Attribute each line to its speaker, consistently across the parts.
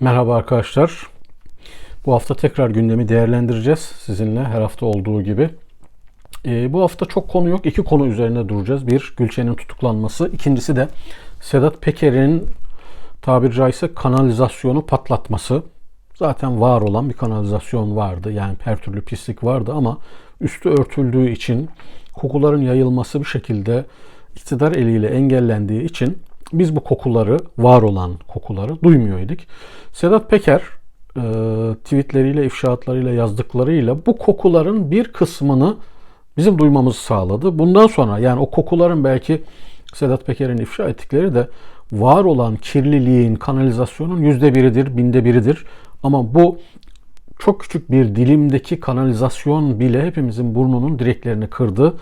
Speaker 1: Merhaba arkadaşlar. Bu hafta tekrar gündemi değerlendireceğiz sizinle her hafta olduğu gibi. Ee, bu hafta çok konu yok. İki konu üzerine duracağız. Bir, Gülçen'in tutuklanması. İkincisi de Sedat Peker'in tabiri caizse kanalizasyonu patlatması. Zaten var olan bir kanalizasyon vardı. Yani her türlü pislik vardı ama üstü örtüldüğü için kokuların yayılması bir şekilde iktidar eliyle engellendiği için biz bu kokuları, var olan kokuları duymuyorduk. Sedat Peker e, tweetleriyle, ifşaatlarıyla, yazdıklarıyla bu kokuların bir kısmını bizim duymamızı sağladı. Bundan sonra yani o kokuların belki Sedat Peker'in ifşa ettikleri de var olan kirliliğin, kanalizasyonun yüzde biridir, binde biridir. Ama bu çok küçük bir dilimdeki kanalizasyon bile hepimizin burnunun direklerini kırdı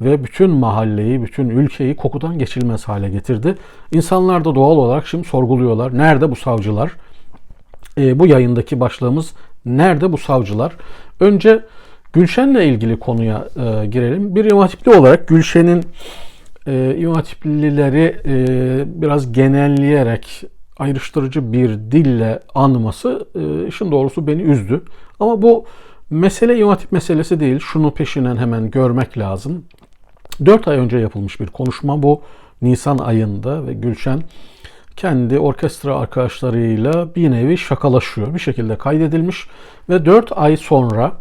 Speaker 1: ve bütün mahalleyi, bütün ülkeyi kokudan geçilmez hale getirdi. İnsanlar da doğal olarak şimdi sorguluyorlar. Nerede bu savcılar? E, bu yayındaki başlığımız nerede bu savcılar? Önce Gülşen'le ilgili konuya e, girelim. Bir İmam Hatipli olarak Gülşen'in e, İmam Hatiplileri e, biraz genelleyerek ayrıştırıcı bir dille anması e, işin doğrusu beni üzdü. Ama bu mesele İmam Hatip meselesi değil. Şunu peşinden hemen görmek lazım. 4 ay önce yapılmış bir konuşma bu. Nisan ayında ve Gülşen kendi orkestra arkadaşlarıyla bir nevi şakalaşıyor. Bir şekilde kaydedilmiş ve 4 ay sonra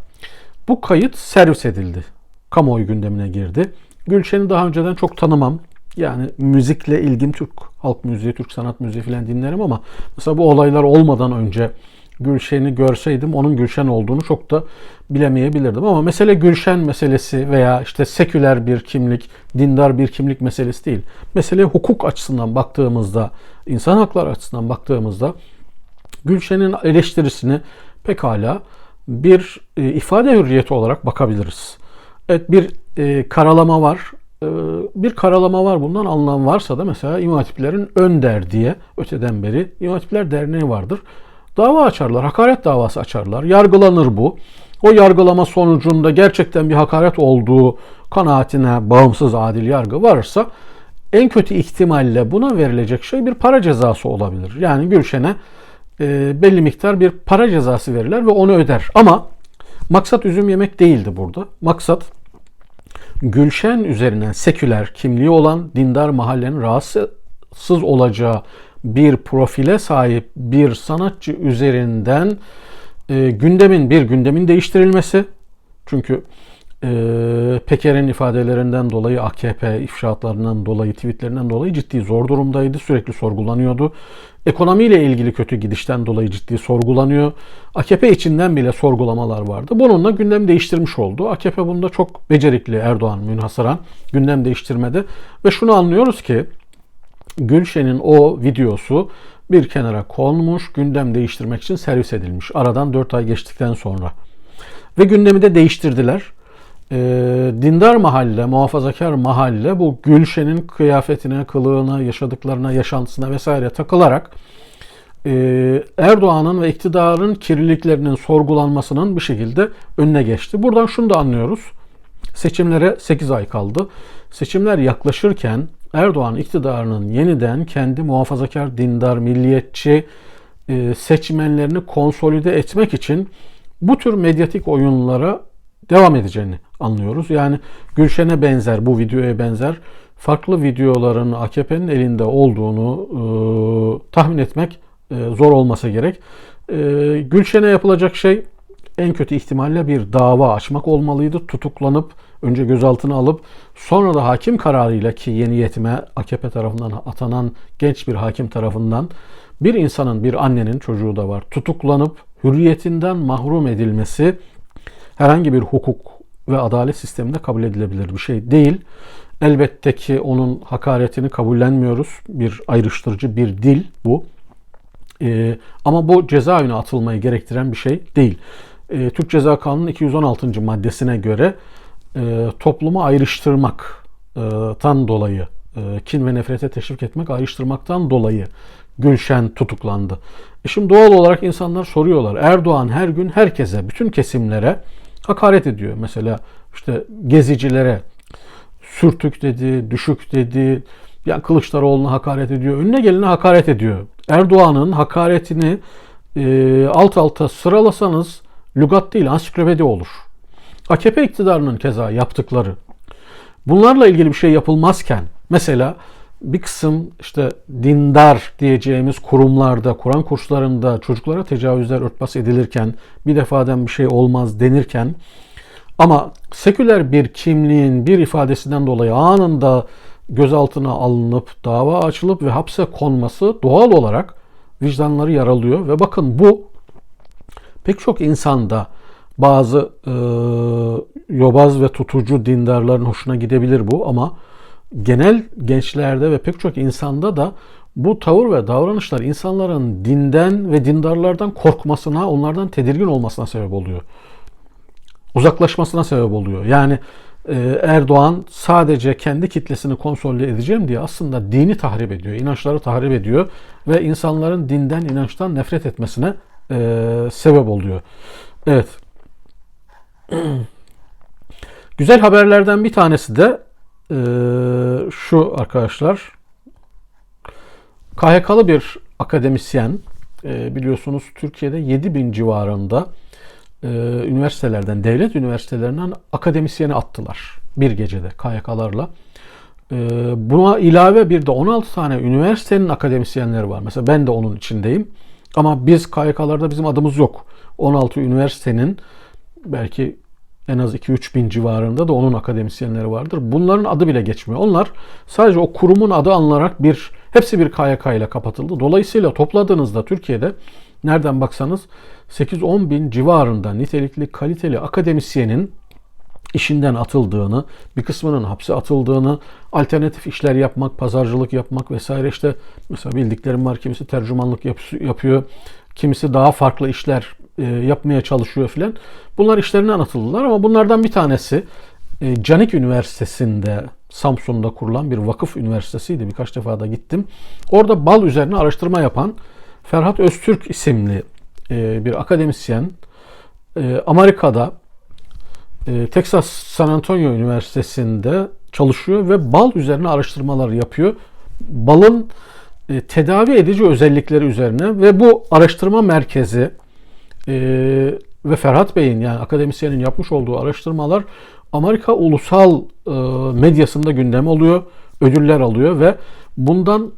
Speaker 1: bu kayıt servis edildi. Kamuoyu gündemine girdi. Gülşen'i daha önceden çok tanımam. Yani müzikle ilgim Türk halk müziği, Türk sanat müziği falan dinlerim ama mesela bu olaylar olmadan önce Gülşen'i görseydim onun Gülşen olduğunu çok da bilemeyebilirdim. Ama mesele Gülşen meselesi veya işte seküler bir kimlik, dindar bir kimlik meselesi değil. Mesele hukuk açısından baktığımızda, insan hakları açısından baktığımızda Gülşen'in eleştirisini pekala bir e, ifade hürriyeti olarak bakabiliriz. Evet bir e, karalama var. E, bir karalama var bundan alınan varsa da mesela İmam Hatiplerin Önder diye öteden beri İmam Hatipler Derneği vardır. Dava açarlar, hakaret davası açarlar. Yargılanır bu. O yargılama sonucunda gerçekten bir hakaret olduğu kanaatine bağımsız adil yargı varsa en kötü ihtimalle buna verilecek şey bir para cezası olabilir. Yani Gülşen'e e, belli miktar bir para cezası verirler ve onu öder. Ama maksat üzüm yemek değildi burada. Maksat Gülşen üzerinden seküler kimliği olan dindar mahallenin rahatsız olacağı bir profile sahip bir sanatçı üzerinden e, gündemin bir gündemin değiştirilmesi. Çünkü e, Peker'in ifadelerinden dolayı AKP ifşaatlarından dolayı tweetlerinden dolayı ciddi zor durumdaydı. Sürekli sorgulanıyordu. Ekonomiyle ilgili kötü gidişten dolayı ciddi sorgulanıyor. AKP içinden bile sorgulamalar vardı. Bununla gündem değiştirmiş oldu. AKP bunda çok becerikli Erdoğan münhasıran gündem değiştirmede ve şunu anlıyoruz ki Gülşen'in o videosu bir kenara konmuş, gündem değiştirmek için servis edilmiş. Aradan 4 ay geçtikten sonra. Ve gündemi de değiştirdiler. E, dindar mahalle, muhafazakar mahalle bu Gülşen'in kıyafetine, kılığına, yaşadıklarına, yaşantısına vesaire takılarak e, Erdoğan'ın ve iktidarın kirliliklerinin sorgulanmasının bir şekilde önüne geçti. Buradan şunu da anlıyoruz. Seçimlere 8 ay kaldı. Seçimler yaklaşırken Erdoğan iktidarının yeniden kendi muhafazakar, dindar, milliyetçi e, seçmenlerini konsolide etmek için bu tür medyatik oyunlara devam edeceğini anlıyoruz. Yani Gülşen'e benzer, bu videoya benzer farklı videoların AKP'nin elinde olduğunu e, tahmin etmek e, zor olmasa gerek. E, Gülşen'e yapılacak şey en kötü ihtimalle bir dava açmak olmalıydı. Tutuklanıp önce gözaltına alıp sonra da hakim kararıyla ki yeni yetime AKP tarafından atanan genç bir hakim tarafından bir insanın, bir annenin çocuğu da var tutuklanıp hürriyetinden mahrum edilmesi herhangi bir hukuk ve adalet sisteminde kabul edilebilir bir şey değil. Elbette ki onun hakaretini kabullenmiyoruz. Bir ayrıştırıcı bir dil bu. Ee, ama bu cezaevine atılmayı gerektiren bir şey değil. Ee, Türk Ceza Kanunu'nun 216. maddesine göre e, toplumu ayrıştırmaktan dolayı, e, kin ve nefrete teşvik etmek, ayrıştırmaktan dolayı Gülşen tutuklandı. E şimdi doğal olarak insanlar soruyorlar. Erdoğan her gün herkese, bütün kesimlere hakaret ediyor. Mesela işte gezicilere sürtük dedi, düşük dedi, yani Kılıçdaroğlu'na hakaret ediyor, önüne gelene hakaret ediyor. Erdoğan'ın hakaretini e, alt alta sıralasanız lügat değil ansiklopedi olur. AKP iktidarının keza yaptıkları. Bunlarla ilgili bir şey yapılmazken mesela bir kısım işte dindar diyeceğimiz kurumlarda, Kur'an kurslarında çocuklara tecavüzler örtbas edilirken bir defadan bir şey olmaz denirken ama seküler bir kimliğin bir ifadesinden dolayı anında gözaltına alınıp dava açılıp ve hapse konması doğal olarak vicdanları yaralıyor ve bakın bu pek çok insanda bazı e, yobaz ve tutucu dindarların hoşuna gidebilir bu ama genel gençlerde ve pek çok insanda da bu tavır ve davranışlar insanların dinden ve dindarlardan korkmasına, onlardan tedirgin olmasına sebep oluyor. Uzaklaşmasına sebep oluyor. Yani e, Erdoğan sadece kendi kitlesini konsolide edeceğim diye aslında dini tahrip ediyor, inançları tahrip ediyor ve insanların dinden, inançtan nefret etmesine e, sebep oluyor. Evet. Güzel haberlerden bir tanesi de e, şu arkadaşlar. KHK'lı bir akademisyen e, biliyorsunuz Türkiye'de 7000 civarında e, üniversitelerden, devlet üniversitelerinden akademisyeni attılar bir gecede KHK'larla. E, buna ilave bir de 16 tane üniversitenin akademisyenleri var. Mesela ben de onun içindeyim. Ama biz KHK'larda bizim adımız yok. 16 üniversitenin belki en az 2-3 bin civarında da onun akademisyenleri vardır. Bunların adı bile geçmiyor. Onlar sadece o kurumun adı alınarak bir hepsi bir KYK ile kapatıldı. Dolayısıyla topladığınızda Türkiye'de nereden baksanız 8-10 bin civarında nitelikli kaliteli akademisyenin işinden atıldığını, bir kısmının hapse atıldığını, alternatif işler yapmak, pazarcılık yapmak vesaire işte mesela bildiklerim var kimisi tercümanlık yapıyor, kimisi daha farklı işler e, yapmaya çalışıyor filan. Bunlar işlerinden atıldılar ama bunlardan bir tanesi e, Canik Üniversitesi'nde Samsun'da kurulan bir vakıf üniversitesiydi. Birkaç defa da gittim. Orada bal üzerine araştırma yapan Ferhat Öztürk isimli e, bir akademisyen Amerika'da Texas San Antonio Üniversitesi'nde çalışıyor ve bal üzerine araştırmalar yapıyor. Balın tedavi edici özellikleri üzerine ve bu araştırma merkezi e, ve Ferhat Bey'in yani akademisyenin yapmış olduğu araştırmalar Amerika ulusal e, medyasında gündem oluyor, ödüller alıyor ve bundan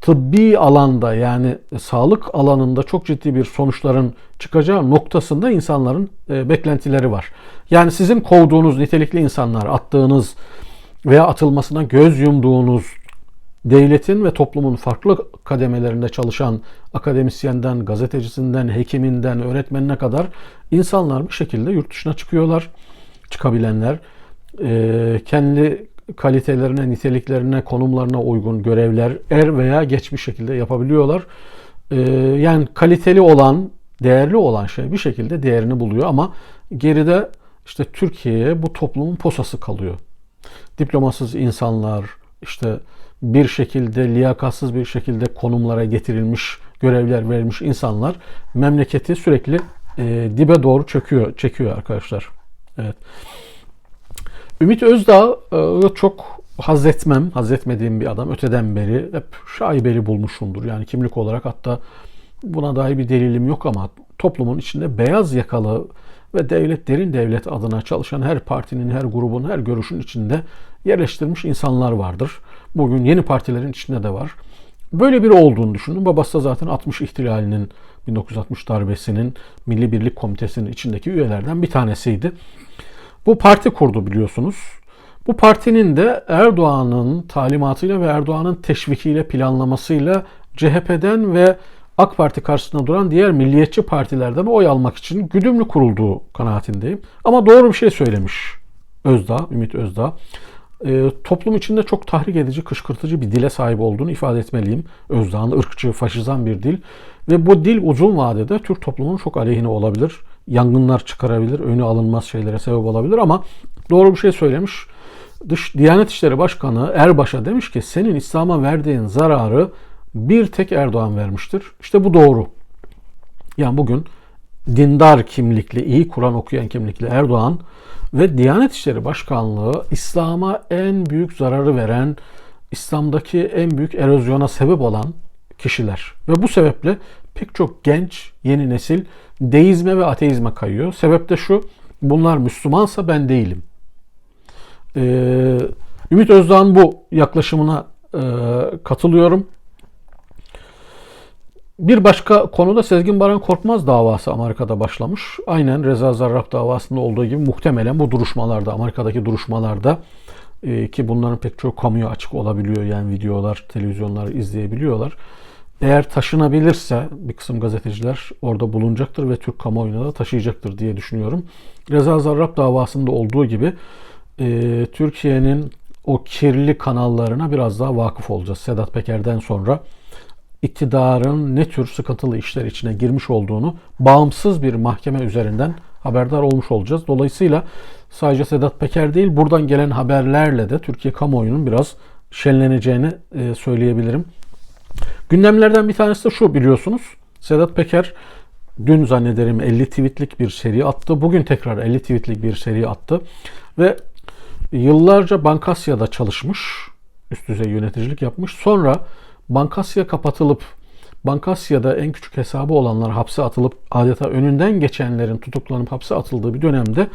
Speaker 1: tıbbi alanda yani sağlık alanında çok ciddi bir sonuçların çıkacağı noktasında insanların e, beklentileri var. Yani sizin kovduğunuz nitelikli insanlar, attığınız veya atılmasına göz yumduğunuz devletin ve toplumun farklı kademelerinde çalışan akademisyenden, gazetecisinden, hekiminden, öğretmenine kadar insanlar bir şekilde yurt dışına çıkıyorlar. Çıkabilenler e, kendi kalitelerine, niteliklerine, konumlarına uygun görevler er veya geç bir şekilde yapabiliyorlar. E, yani kaliteli olan, değerli olan şey bir şekilde değerini buluyor ama geride işte Türkiye'ye bu toplumun posası kalıyor. Diplomasız insanlar, işte bir şekilde liyakatsız bir şekilde konumlara getirilmiş, görevler verilmiş insanlar memleketi sürekli e, dibe doğru çekiyor, çekiyor arkadaşlar. Evet. Ümit Özdağ e, çok haz etmem, haz etmediğim bir adam. Öteden beri hep şaibeli bulmuşumdur. Yani kimlik olarak hatta buna dair bir delilim yok ama toplumun içinde beyaz yakalı ve devlet derin devlet adına çalışan her partinin, her grubun, her görüşün içinde yerleştirilmiş insanlar vardır. Bugün yeni partilerin içinde de var. Böyle biri olduğunu düşünün. Babası da zaten 60 ihtilalinin 1960 darbesinin Milli Birlik Komitesi'nin içindeki üyelerden bir tanesiydi. Bu parti kurdu biliyorsunuz. Bu partinin de Erdoğan'ın talimatıyla ve Erdoğan'ın teşvikiyle, planlamasıyla CHP'den ve AK Parti karşısında duran diğer milliyetçi partilerden oy almak için güdümlü kurulduğu kanaatindeyim. Ama doğru bir şey söylemiş Özdağ, Ümit Özdağ e, toplum içinde çok tahrik edici, kışkırtıcı bir dile sahip olduğunu ifade etmeliyim. Özdağ'ın ırkçı, faşizan bir dil. Ve bu dil uzun vadede Türk toplumunun çok aleyhine olabilir. Yangınlar çıkarabilir, önü alınmaz şeylere sebep olabilir ama doğru bir şey söylemiş. Dış Diyanet İşleri Başkanı Erbaş'a demiş ki senin İslam'a verdiğin zararı bir tek Erdoğan vermiştir. İşte bu doğru. Yani bugün dindar kimlikli, iyi Kur'an okuyan kimlikli Erdoğan ve Diyanet İşleri Başkanlığı İslam'a en büyük zararı veren, İslam'daki en büyük erozyona sebep olan kişiler. Ve bu sebeple pek çok genç yeni nesil deizme ve ateizme kayıyor. Sebep de şu, bunlar Müslümansa ben değilim. Ee, Ümit Özdağ'ın bu yaklaşımına e, katılıyorum. Bir başka konuda Sezgin Baran Korkmaz davası Amerika'da başlamış. Aynen Reza Zarrab davasında olduğu gibi muhtemelen bu duruşmalarda, Amerika'daki duruşmalarda e, ki bunların pek çok kamuya açık olabiliyor. Yani videolar, televizyonlar izleyebiliyorlar. Eğer taşınabilirse bir kısım gazeteciler orada bulunacaktır ve Türk kamuoyuna da taşıyacaktır diye düşünüyorum. Reza Zarrab davasında olduğu gibi e, Türkiye'nin o kirli kanallarına biraz daha vakıf olacağız. Sedat Peker'den sonra iktidarın ne tür sıkıntılı işler içine girmiş olduğunu bağımsız bir mahkeme üzerinden haberdar olmuş olacağız. Dolayısıyla sadece Sedat Peker değil buradan gelen haberlerle de Türkiye kamuoyunun biraz şenleneceğini e, söyleyebilirim. Gündemlerden bir tanesi de şu biliyorsunuz. Sedat Peker dün zannederim 50 tweetlik bir seri attı. Bugün tekrar 50 tweetlik bir seri attı. Ve yıllarca Bankasya'da çalışmış. Üst düzey yöneticilik yapmış. Sonra Bankasya kapatılıp Bankasya'da en küçük hesabı olanlar hapse atılıp adeta önünden geçenlerin tutuklanıp hapse atıldığı bir dönemde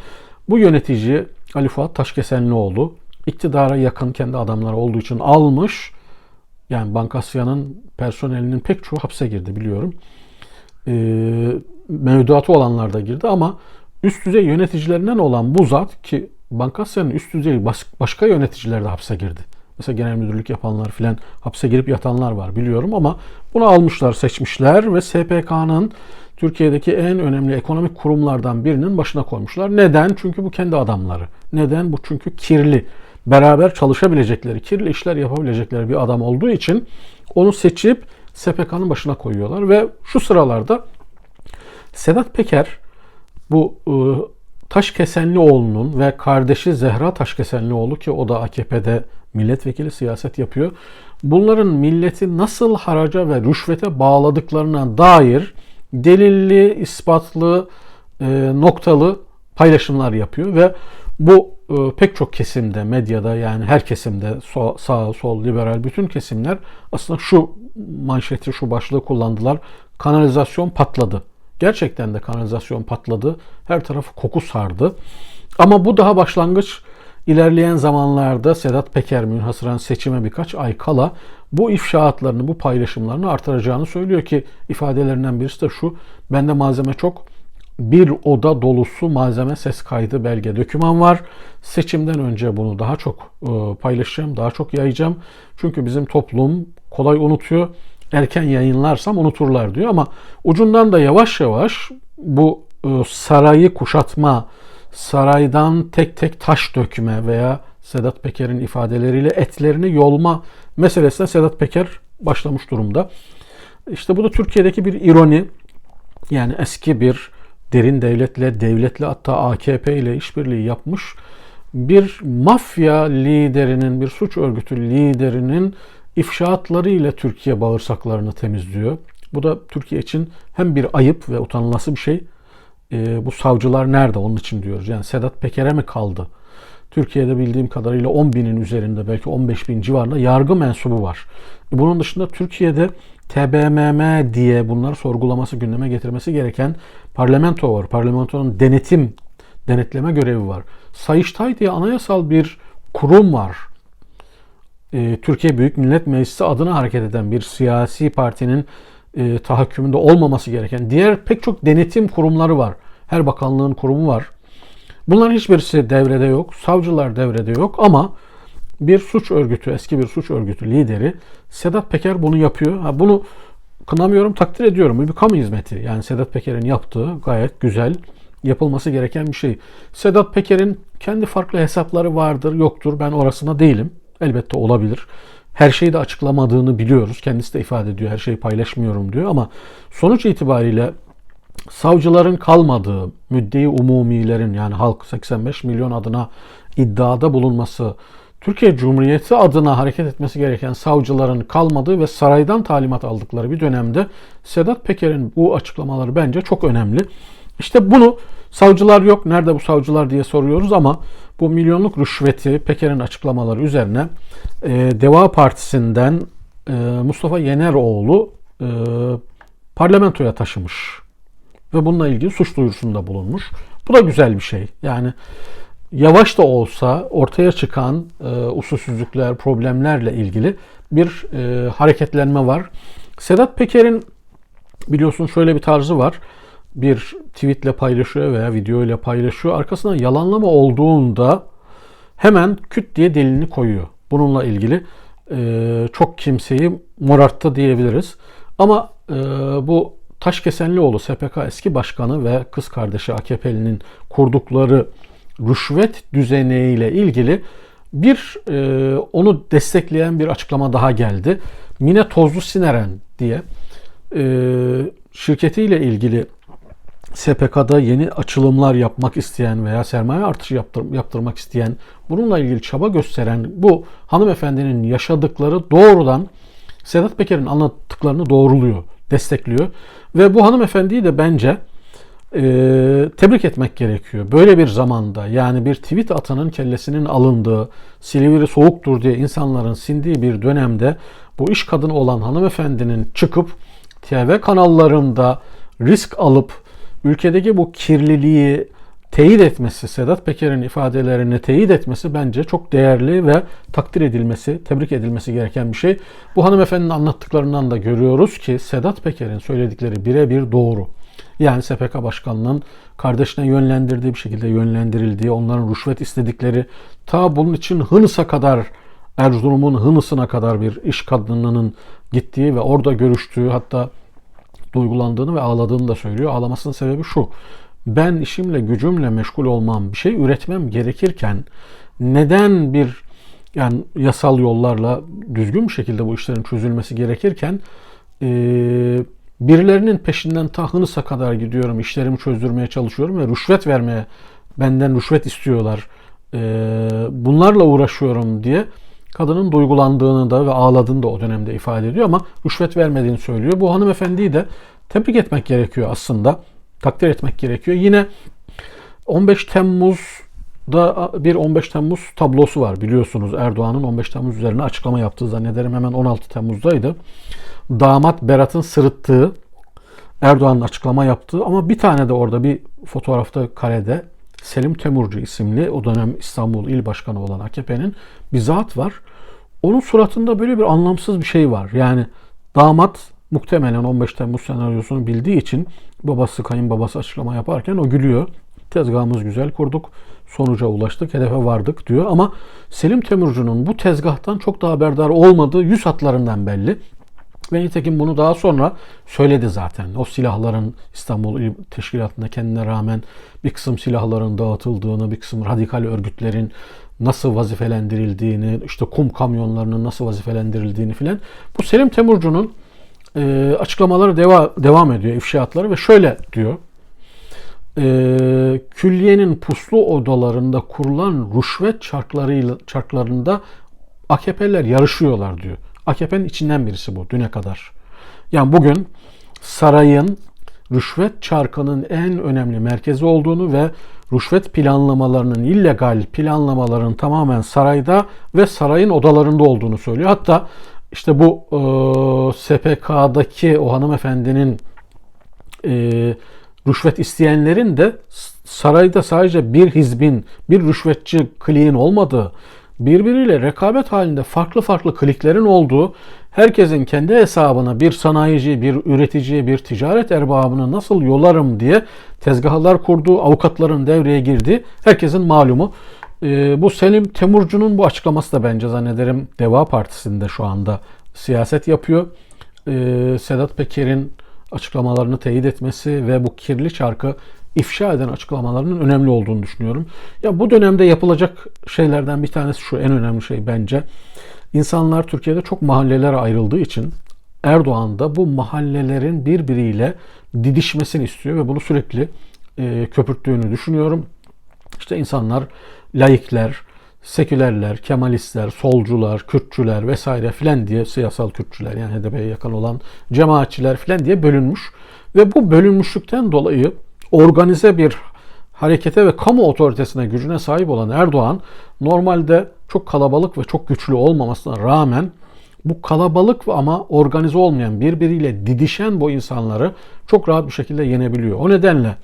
Speaker 1: bu yönetici Ali Fuat Taşkesenlioğlu iktidara yakın kendi adamları olduğu için almış. Yani Bankasya'nın personelinin pek çoğu hapse girdi biliyorum. E, mevduatı olanlar da girdi ama üst düzey yöneticilerinden olan bu zat ki Bankasya'nın üst düzey başka yöneticiler de hapse girdi. Mesela genel müdürlük yapanlar filan hapse girip yatanlar var biliyorum ama bunu almışlar, seçmişler ve SPK'nın Türkiye'deki en önemli ekonomik kurumlardan birinin başına koymuşlar. Neden? Çünkü bu kendi adamları. Neden? Bu çünkü kirli. Beraber çalışabilecekleri, kirli işler yapabilecekleri bir adam olduğu için onu seçip SPK'nın başına koyuyorlar ve şu sıralarda Sedat Peker bu ıı, Taşkesenlioğlu'nun ve kardeşi Zehra Taşkesenlioğlu ki o da AKP'de milletvekili siyaset yapıyor. Bunların milleti nasıl haraca ve rüşvete bağladıklarına dair delilli, ispatlı, e, noktalı paylaşımlar yapıyor ve bu e, pek çok kesimde, medyada yani her kesimde so, sağ, sol, liberal bütün kesimler aslında şu manşeti, şu başlığı kullandılar. Kanalizasyon patladı. Gerçekten de kanalizasyon patladı. Her tarafı koku sardı. Ama bu daha başlangıç. İlerleyen zamanlarda Sedat Peker münhasıran seçime birkaç ay kala bu ifşaatlarını, bu paylaşımlarını artıracağını söylüyor ki ifadelerinden birisi de şu. Bende malzeme çok. Bir oda dolusu malzeme, ses kaydı, belge, döküman var. Seçimden önce bunu daha çok e, paylaşacağım, daha çok yayacağım. Çünkü bizim toplum kolay unutuyor erken yayınlarsam unuturlar diyor ama ucundan da yavaş yavaş bu e, sarayı kuşatma, saraydan tek tek taş dökme veya Sedat Peker'in ifadeleriyle etlerini yolma meselesine Sedat Peker başlamış durumda. İşte bu da Türkiye'deki bir ironi. Yani eski bir derin devletle, devletle hatta AKP ile işbirliği yapmış bir mafya liderinin, bir suç örgütü liderinin ifşaatlarıyla Türkiye bağırsaklarını temizliyor. Bu da Türkiye için hem bir ayıp ve utanılası bir şey. E, bu savcılar nerede onun için diyoruz. Yani Sedat Peker'e mi kaldı? Türkiye'de bildiğim kadarıyla 10 binin üzerinde belki 15 bin civarında yargı mensubu var. Bunun dışında Türkiye'de TBMM diye bunları sorgulaması, gündeme getirmesi gereken parlamento var. Parlamentonun denetim, denetleme görevi var. Sayıştay diye anayasal bir kurum var. E, Türkiye Büyük Millet Meclisi adına hareket eden bir siyasi partinin e, tahakkümünde olmaması gereken diğer pek çok denetim kurumları var. Her bakanlığın kurumu var. Bunların hiçbirisi devrede yok. Savcılar devrede yok ama bir suç örgütü, eski bir suç örgütü lideri Sedat Peker bunu yapıyor. Ha, bunu kınamıyorum, takdir ediyorum. Bu bir kamu hizmeti. Yani Sedat Peker'in yaptığı gayet güzel, yapılması gereken bir şey. Sedat Peker'in kendi farklı hesapları vardır, yoktur. Ben orasında değilim. Elbette olabilir. Her şeyi de açıklamadığını biliyoruz. Kendisi de ifade ediyor. Her şeyi paylaşmıyorum diyor ama sonuç itibariyle savcıların kalmadığı, müddeyi umumilerin yani halk 85 milyon adına iddiada bulunması, Türkiye Cumhuriyeti adına hareket etmesi gereken savcıların kalmadığı ve saraydan talimat aldıkları bir dönemde Sedat Peker'in bu açıklamaları bence çok önemli. İşte bunu savcılar yok, nerede bu savcılar diye soruyoruz ama bu milyonluk rüşveti Peker'in açıklamaları üzerine e, Deva Partisi'nden e, Mustafa Yeneroğlu e, parlamentoya taşımış ve bununla ilgili suç duyurusunda bulunmuş. Bu da güzel bir şey. Yani yavaş da olsa ortaya çıkan e, usulsüzlükler, problemlerle ilgili bir e, hareketlenme var. Sedat Peker'in biliyorsun şöyle bir tarzı var. Bir tweetle paylaşıyor veya video ile paylaşıyor. Arkasına yalanlama olduğunda hemen küt diye delilini koyuyor. Bununla ilgili e, çok kimseyi morarttı diyebiliriz. Ama e, bu Taşkesenlioğlu SPK eski başkanı ve kız kardeşi AKP'linin kurdukları rüşvet düzeneğiyle ilgili bir e, onu destekleyen bir açıklama daha geldi. Mine Tozlu Sineren diye e, şirketiyle ilgili SPK'da yeni açılımlar yapmak isteyen veya sermaye artışı yaptır, yaptırmak isteyen, bununla ilgili çaba gösteren bu hanımefendinin yaşadıkları doğrudan Sedat Peker'in anlattıklarını doğruluyor, destekliyor. Ve bu hanımefendiyi de bence e, tebrik etmek gerekiyor. Böyle bir zamanda yani bir tweet atanın kellesinin alındığı, Silivri soğuktur diye insanların sindiği bir dönemde bu iş kadını olan hanımefendinin çıkıp TV kanallarında risk alıp ülkedeki bu kirliliği teyit etmesi, Sedat Peker'in ifadelerini teyit etmesi bence çok değerli ve takdir edilmesi, tebrik edilmesi gereken bir şey. Bu hanımefendinin anlattıklarından da görüyoruz ki Sedat Peker'in söyledikleri birebir doğru. Yani SPK Başkanı'nın kardeşine yönlendirdiği bir şekilde yönlendirildiği, onların rüşvet istedikleri, ta bunun için Hınıs'a kadar Erzurum'un Hınıs'ına kadar bir iş kadınının gittiği ve orada görüştüğü hatta duygulandığını ve ağladığını da söylüyor. Ağlamasının sebebi şu. Ben işimle gücümle meşgul olmam, bir şey üretmem gerekirken neden bir yani yasal yollarla düzgün bir şekilde bu işlerin çözülmesi gerekirken e, birilerinin peşinden tahınısa kadar gidiyorum, işlerimi çözdürmeye çalışıyorum ve rüşvet vermeye benden rüşvet istiyorlar. E, bunlarla uğraşıyorum diye kadının duygulandığını da ve ağladığını da o dönemde ifade ediyor ama rüşvet vermediğini söylüyor. Bu hanımefendiyi de tebrik etmek gerekiyor aslında. Takdir etmek gerekiyor. Yine 15 Temmuz'da bir 15 Temmuz tablosu var biliyorsunuz. Erdoğan'ın 15 Temmuz üzerine açıklama yaptığı zannederim hemen 16 Temmuz'daydı. Damat Berat'ın sırıttığı Erdoğan'ın açıklama yaptığı ama bir tane de orada bir fotoğrafta karede Selim Temurcu isimli o dönem İstanbul İl Başkanı olan AKP'nin bir zat var. Onun suratında böyle bir anlamsız bir şey var. Yani damat muhtemelen 15 Temmuz senaryosunu bildiği için babası kayınbabası açıklama yaparken o gülüyor. Tezgahımız güzel kurduk. Sonuca ulaştık, hedefe vardık diyor. Ama Selim Temurcu'nun bu tezgahtan çok da haberdar olmadığı yüz hatlarından belli. Ve nitekim bunu daha sonra söyledi zaten. O silahların İstanbul İl Teşkilatı'nda kendine rağmen bir kısım silahların dağıtıldığını, bir kısım radikal örgütlerin nasıl vazifelendirildiğini, işte kum kamyonlarının nasıl vazifelendirildiğini filan. Bu Selim Temurcu'nun e, açıklamaları deva, devam ediyor, ifşaatları ve şöyle diyor. E, külliyenin puslu odalarında kurulan rüşvet çarklarıyla, çarklarında AKP'ler yarışıyorlar diyor. AKP'nin içinden birisi bu düne kadar. Yani bugün sarayın rüşvet çarkının en önemli merkezi olduğunu ve rüşvet planlamalarının illegal planlamaların tamamen sarayda ve sarayın odalarında olduğunu söylüyor. Hatta işte bu e, SPK'daki o hanımefendinin e, rüşvet isteyenlerin de sarayda sadece bir hizbin, bir rüşvetçi kliğin olmadığı, birbiriyle rekabet halinde farklı farklı kliklerin olduğu, herkesin kendi hesabına bir sanayici, bir üretici, bir ticaret erbabını nasıl yolarım diye tezgahlar kurduğu, avukatların devreye girdiği herkesin malumu. Ee, bu Selim Temurcu'nun bu açıklaması da bence zannederim Deva Partisi'nde şu anda siyaset yapıyor. Ee, Sedat Peker'in açıklamalarını teyit etmesi ve bu kirli çarkı ifşa eden açıklamalarının önemli olduğunu düşünüyorum. Ya bu dönemde yapılacak şeylerden bir tanesi şu en önemli şey bence. İnsanlar Türkiye'de çok mahallelere ayrıldığı için Erdoğan da bu mahallelerin birbiriyle didişmesini istiyor ve bunu sürekli e, köpürttüğünü düşünüyorum. İşte insanlar laikler, sekülerler, kemalistler, solcular, Kürtçüler vesaire filan diye siyasal Kürtçüler yani HDP'ye yakın olan cemaatçiler filan diye bölünmüş. Ve bu bölünmüşlükten dolayı organize bir harekete ve kamu otoritesine, gücüne sahip olan Erdoğan normalde çok kalabalık ve çok güçlü olmamasına rağmen Bu kalabalık ama organize olmayan, birbiriyle didişen bu insanları çok rahat bir şekilde yenebiliyor. O nedenle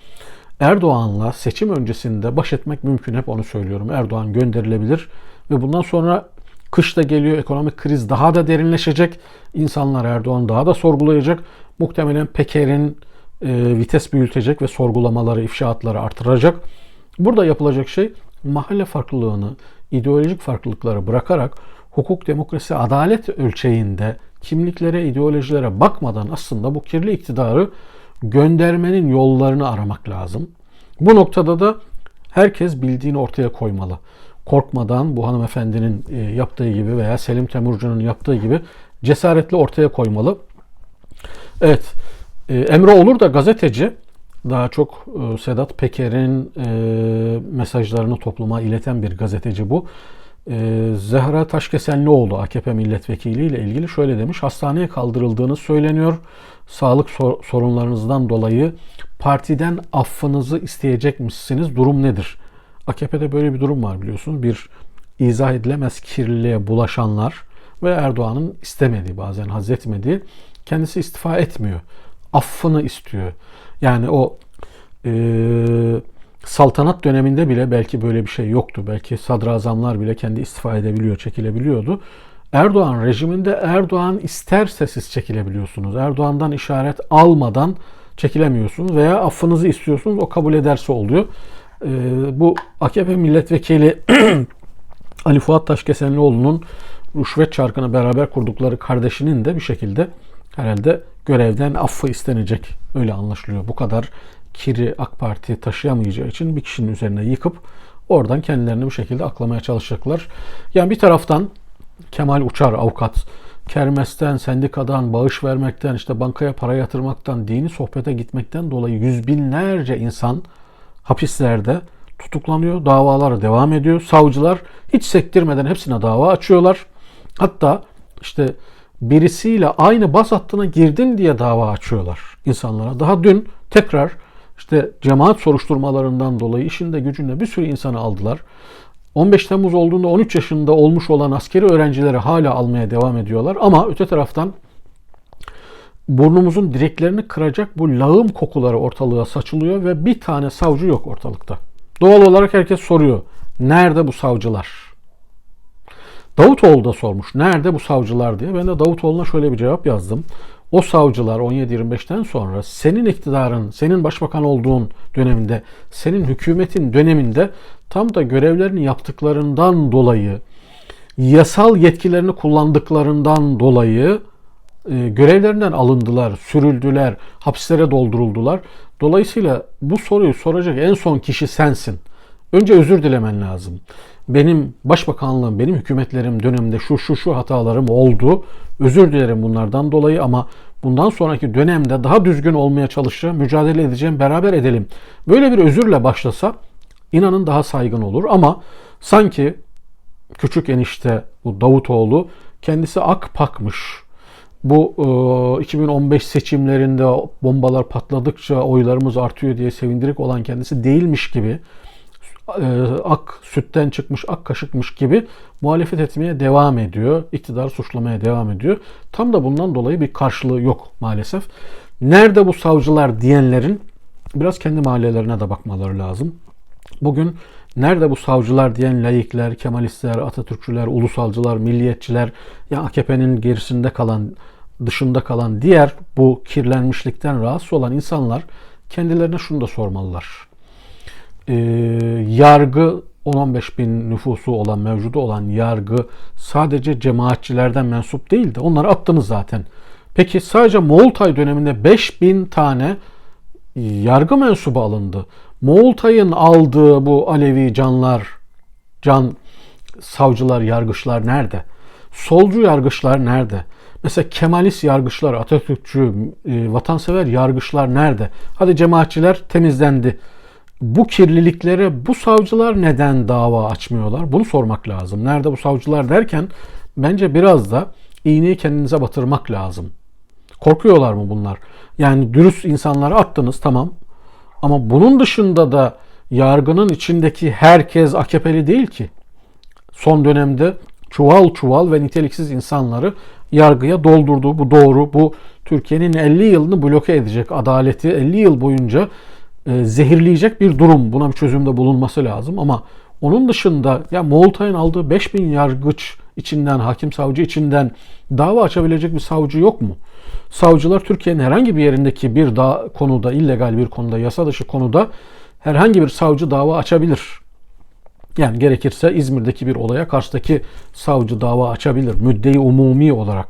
Speaker 1: Erdoğan'la seçim öncesinde baş etmek mümkün. Hep onu söylüyorum. Erdoğan gönderilebilir ve bundan sonra kış da geliyor. Ekonomik kriz daha da derinleşecek. İnsanlar Erdoğan daha da sorgulayacak. Muhtemelen Peker'in e, vites büyütecek ve sorgulamaları, ifşaatları artıracak. Burada yapılacak şey mahalle farklılığını, ideolojik farklılıkları bırakarak hukuk, demokrasi, adalet ölçeğinde kimliklere, ideolojilere bakmadan aslında bu kirli iktidarı göndermenin yollarını aramak lazım. Bu noktada da herkes bildiğini ortaya koymalı. Korkmadan bu hanımefendinin e, yaptığı gibi veya Selim Temurcu'nun yaptığı gibi cesaretle ortaya koymalı. Evet, Emre Olur da gazeteci. Daha çok e, Sedat Peker'in mesajlarını topluma ileten bir gazeteci bu. Zehra Taşkesenlioğlu AKP milletvekili ile ilgili şöyle demiş. Hastaneye kaldırıldığını söyleniyor. Sağlık sorunlarınızdan dolayı partiden affınızı isteyecekmişsiniz. Durum nedir? AKP'de böyle bir durum var biliyorsun. Bir izah edilemez kirliliğe bulaşanlar ve Erdoğan'ın istemediği bazen haz etmediği kendisi istifa etmiyor. Affını istiyor. Yani o e, saltanat döneminde bile belki böyle bir şey yoktu. Belki sadrazamlar bile kendi istifa edebiliyor, çekilebiliyordu. Erdoğan rejiminde Erdoğan isterse siz çekilebiliyorsunuz. Erdoğan'dan işaret almadan çekilemiyorsunuz veya affınızı istiyorsunuz o kabul ederse oluyor. Ee, bu AKP milletvekili Ali Fuat Taşkesenlioğlu'nun rüşvet çarkını beraber kurdukları kardeşinin de bir şekilde herhalde görevden affı istenecek. Öyle anlaşılıyor. Bu kadar kiri AK Parti taşıyamayacağı için bir kişinin üzerine yıkıp oradan kendilerini bir şekilde aklamaya çalışacaklar. Yani bir taraftan Kemal Uçar avukat kermesten, sendikadan, bağış vermekten, işte bankaya para yatırmaktan, dini sohbete gitmekten dolayı yüz binlerce insan hapislerde tutuklanıyor. Davalar devam ediyor. Savcılar hiç sektirmeden hepsine dava açıyorlar. Hatta işte birisiyle aynı bas hattına girdin diye dava açıyorlar insanlara. Daha dün tekrar işte cemaat soruşturmalarından dolayı işinde gücünde bir sürü insanı aldılar. 15 Temmuz olduğunda 13 yaşında olmuş olan askeri öğrencileri hala almaya devam ediyorlar. Ama öte taraftan burnumuzun direklerini kıracak bu lağım kokuları ortalığa saçılıyor ve bir tane savcı yok ortalıkta. Doğal olarak herkes soruyor. Nerede bu savcılar? Davutoğlu da sormuş. Nerede bu savcılar diye. Ben de Davutoğlu'na şöyle bir cevap yazdım. O savcılar 17-25'ten sonra senin iktidarın, senin başbakan olduğun döneminde, senin hükümetin döneminde tam da görevlerini yaptıklarından dolayı, yasal yetkilerini kullandıklarından dolayı e, görevlerinden alındılar, sürüldüler, hapislere dolduruldular. Dolayısıyla bu soruyu soracak en son kişi sensin. Önce özür dilemen lazım. Benim başbakanlığım, benim hükümetlerim döneminde şu şu şu hatalarım oldu. Özür dilerim bunlardan dolayı ama bundan sonraki dönemde daha düzgün olmaya çalışacağım, mücadele edeceğim, beraber edelim. Böyle bir özürle başlasa inanın daha saygın olur ama sanki küçük enişte bu Davutoğlu kendisi akpakmış, bu e, 2015 seçimlerinde bombalar patladıkça oylarımız artıyor diye sevindirik olan kendisi değilmiş gibi ak sütten çıkmış ak kaşıkmış gibi muhalefet etmeye devam ediyor. İktidar suçlamaya devam ediyor. Tam da bundan dolayı bir karşılığı yok maalesef. Nerede bu savcılar diyenlerin biraz kendi mahallelerine de bakmaları lazım. Bugün nerede bu savcılar diyen laikler, kemalistler, Atatürkçüler, ulusalcılar, milliyetçiler, ya AKP'nin gerisinde kalan, dışında kalan diğer bu kirlenmişlikten rahatsız olan insanlar kendilerine şunu da sormalılar. Ee, yargı 10-15 bin nüfusu olan, mevcudu olan yargı sadece cemaatçilerden mensup değil de onları attınız zaten. Peki sadece Moğoltay döneminde 5 bin tane yargı mensubu alındı. Moğoltay'ın aldığı bu Alevi canlar, can savcılar, yargıçlar nerede? Solcu yargıçlar nerede? Mesela Kemalist yargıçlar, Atatürkçü, e, vatansever yargıçlar nerede? Hadi cemaatçiler temizlendi. Bu kirliliklere bu savcılar neden dava açmıyorlar? Bunu sormak lazım. Nerede bu savcılar derken bence biraz da iğneyi kendinize batırmak lazım. Korkuyorlar mı bunlar? Yani dürüst insanları attınız tamam. Ama bunun dışında da yargının içindeki herkes AKP'li değil ki. Son dönemde çuval çuval ve niteliksiz insanları yargıya doldurdu. Bu doğru. Bu Türkiye'nin 50 yılını bloke edecek adaleti 50 yıl boyunca zehirleyecek bir durum. Buna bir çözümde bulunması lazım ama onun dışında ya Moğoltay'ın aldığı 5000 yargıç içinden, hakim savcı içinden dava açabilecek bir savcı yok mu? Savcılar Türkiye'nin herhangi bir yerindeki bir da konuda, illegal bir konuda, yasa dışı konuda herhangi bir savcı dava açabilir. Yani gerekirse İzmir'deki bir olaya karşıdaki savcı dava açabilir. Müddeyi umumi olarak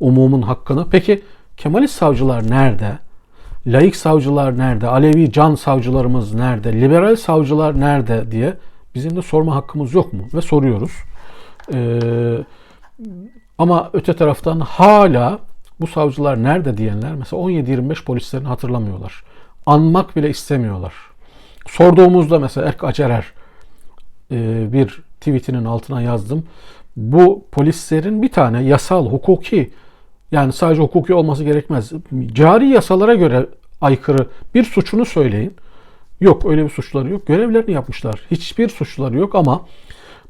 Speaker 1: umumun hakkını. Peki Kemalist savcılar nerede? Laik savcılar nerede? Alevi can savcılarımız nerede? Liberal savcılar nerede diye bizim de sorma hakkımız yok mu? Ve soruyoruz. Ee, ama öte taraftan hala bu savcılar nerede diyenler mesela 17-25 polislerini hatırlamıyorlar. Anmak bile istemiyorlar. Sorduğumuzda mesela Erk Acerer e, bir tweetinin altına yazdım. Bu polislerin bir tane yasal, hukuki yani sadece hukuki olması gerekmez. Cari yasalara göre aykırı bir suçunu söyleyin. Yok öyle bir suçları yok. Görevlerini yapmışlar. Hiçbir suçları yok ama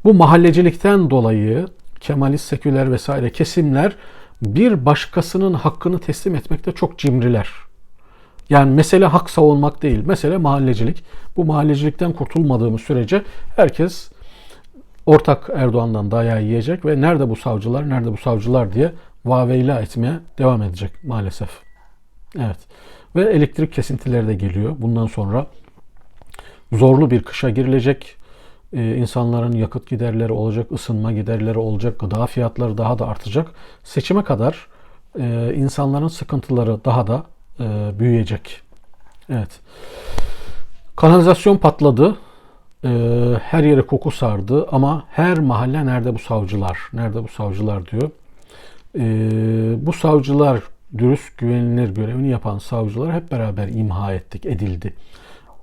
Speaker 1: bu mahallecilikten dolayı Kemalist, seküler vesaire kesimler bir başkasının hakkını teslim etmekte çok cimriler. Yani mesele hak savunmak değil. Mesele mahallecilik. Bu mahallecilikten kurtulmadığımız sürece herkes ortak Erdoğan'dan dayağı yiyecek ve nerede bu savcılar, nerede bu savcılar diye vaveyla etmeye devam edecek maalesef. Evet. Ve elektrik kesintileri de geliyor. Bundan sonra zorlu bir kışa girilecek. Ee, insanların yakıt giderleri olacak, ısınma giderleri olacak, gıda fiyatları daha da artacak. Seçime kadar e, insanların sıkıntıları daha da e, büyüyecek. Evet. Kanalizasyon patladı. E, her yere koku sardı ama her mahalle nerede bu savcılar? Nerede bu savcılar diyor. E, bu savcılar dürüst, güvenilir görevini yapan savcılar hep beraber imha ettik, edildi.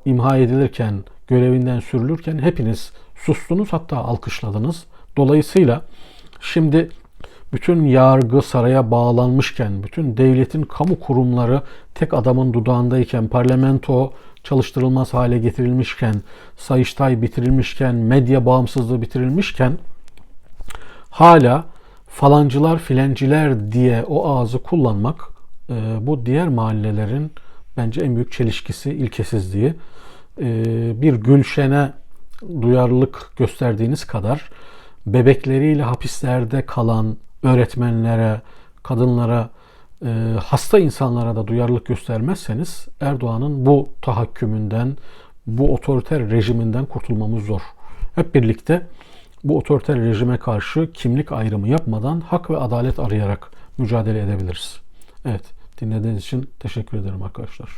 Speaker 1: İmha edilirken, görevinden sürülürken hepiniz sustunuz hatta alkışladınız. Dolayısıyla şimdi bütün yargı saraya bağlanmışken, bütün devletin kamu kurumları tek adamın dudağındayken, parlamento çalıştırılmaz hale getirilmişken, Sayıştay bitirilmişken, medya bağımsızlığı bitirilmişken hala falancılar filenciler diye o ağzı kullanmak e, bu diğer mahallelerin bence en büyük çelişkisi, ilkesizliği. E, bir Gülşen'e duyarlılık gösterdiğiniz kadar bebekleriyle hapislerde kalan öğretmenlere, kadınlara, e, hasta insanlara da duyarlılık göstermezseniz Erdoğan'ın bu tahakkümünden, bu otoriter rejiminden kurtulmamız zor. Hep birlikte bu otoriter rejime karşı kimlik ayrımı yapmadan hak ve adalet arayarak mücadele edebiliriz. Evet, dinlediğiniz için teşekkür ederim arkadaşlar.